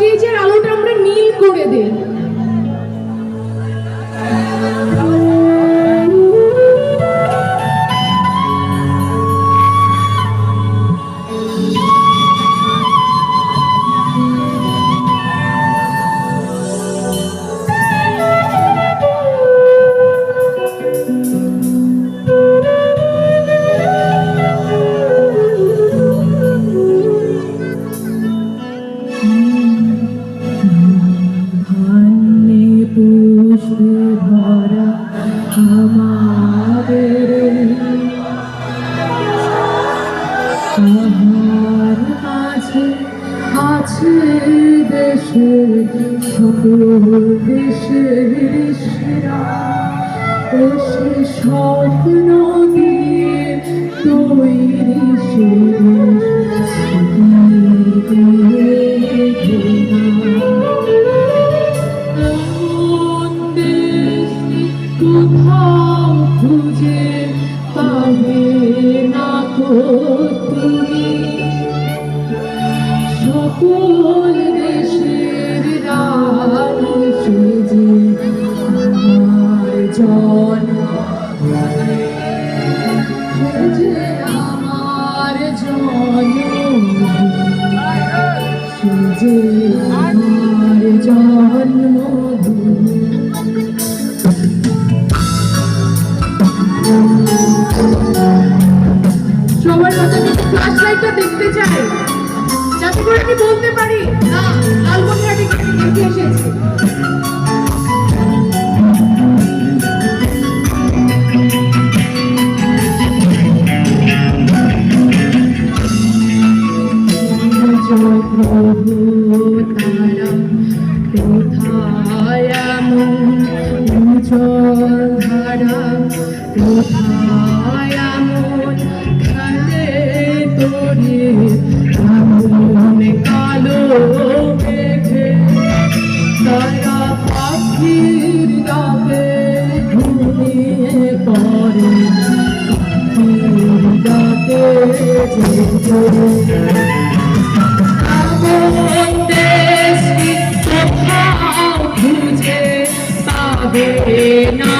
স্টেজের আলোটা আমরা নীল করে দেই। আমাদের তাহার মাঝে আছে দেশের সকল দেশের ঋষিরা এসে স্বপ্ন দিয়ে তৈরি সে তুমি সকল দেশের রানী সেজে আমার জন্ম সেজে আমার জন্ম সেজে আমার জন্মভূমি। হাতে ফ্ল্যাশ দেখতে চাই। যাতে করে আমি বলতে পারি, না, লালমনিরহাটে দেখে এসেছি। ধারা কোথায় এমন খেলে না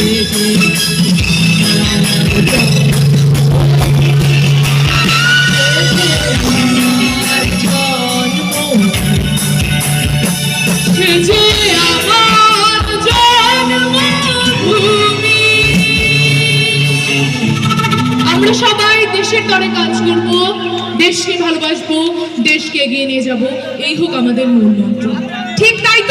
আমরা সবাই দেশের তরে কাজ করব, দেশকে ভালোবাসবো, দেশকে এগিয়ে নিয়ে যাব। এই হোক আমাদের মূল মন্ত্র। ঠিক তাই